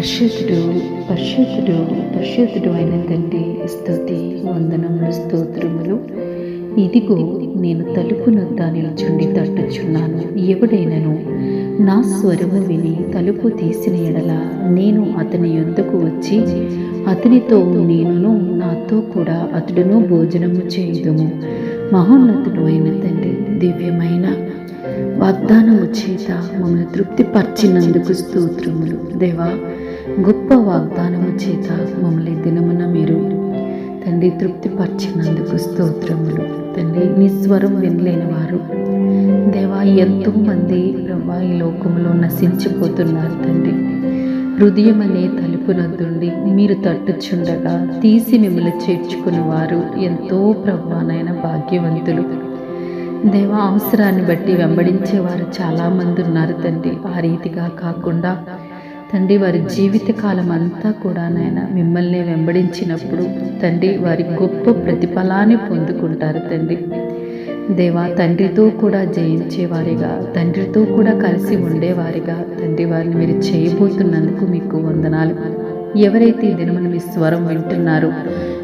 పరిశుద్ధుడు పరిశుద్ధుడు పరిశుద్ధుడు అయిన తండ్రి స్థుతి వందనములు స్తోత్రములు. ఇదిగో నేను తలుపు నొద్ద నిల్చుండి తట్టుచున్నాను. ఎవడైనను నా స్వరము విని తలుపు తీసిన ఎడల నేను అతని యొద్దకు వచ్చి అతనితో నేనును నాతో కూడా అతడును భోజనము చేయుదుము. మహోన్నతుడు అయిన తండ్రి దివ్యమైన వాగ్దానము చేత మమ్మల్ని తృప్తిపరిచినందుకు స్తోత్రములు. దేవా గొప్ప వాగ్దానము చేత మమ్మల్ని దినమున మీరు తండ్రి తృప్తిపరిచినందుకు స్తోత్రములు. తండ్రి నీ స్వరం వినలేని వారు దేవా ఎంతో మంది ప్రభా ఈ లోకంలో నశించిపోతున్నారు తండ్రి. హృదయం అనే తలుపునద్దుండి మీరు తట్టుచుండగా తీసి మిమ్మల్ని చేర్చుకుని వారు ఎంతో ప్రభానైన భాగ్యవంతులు. దేవ అవసరాన్ని బట్టి వెంబడించేవారు చాలామంది ఉన్నారు తండ్రి. ఆ రీతిగా కాకుండా తండ్రి వారి జీవితకాలం అంతా కూడా నాయన మిమ్మల్ని వెంబడించినప్పుడు తండ్రి వారి గొప్ప ప్రతిఫలాన్ని పొందుకుంటారు తండ్రి. దేవా తండ్రితో కూడా జయించేవారిగా తండ్రితో కూడా కలిసి ఉండేవారిగా తండ్రి వారిని మీరు చేయబోతున్నందుకు మీకు వందనాలు. ఎవరైతే దినమున మీ స్వరం వింటున్నారో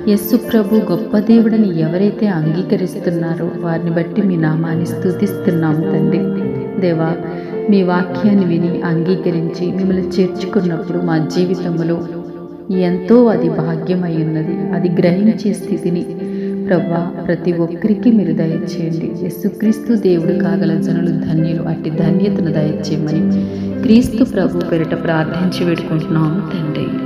యస్సు ప్రభు గొప్ప దేవుడని ఎవరైతే అంగీకరిస్తున్నారో వారిని బట్టి మీ నామాన్ని స్థుతిస్తున్నాము తండ్రి. దేవా మీ వాక్యాన్ని విని అంగీకరించి మిమ్మల్ని చేర్చుకున్నప్పుడు మా జీవితంలో ఎంతో అది భాగ్యమై ఉన్నది. అది గ్రహించే స్థితిని ప్రభా ప్రతి ఒక్కరికి మీరు దయచేయండి. యేసుక్రీస్తు దేవుడు కాగల జనులు ధన్యులు అట్టి ధన్యతను దయచేయమని క్రీస్తు ప్రభు పెరట ప్రార్థించి పెట్టుకుంటున్నాము తండ్రి.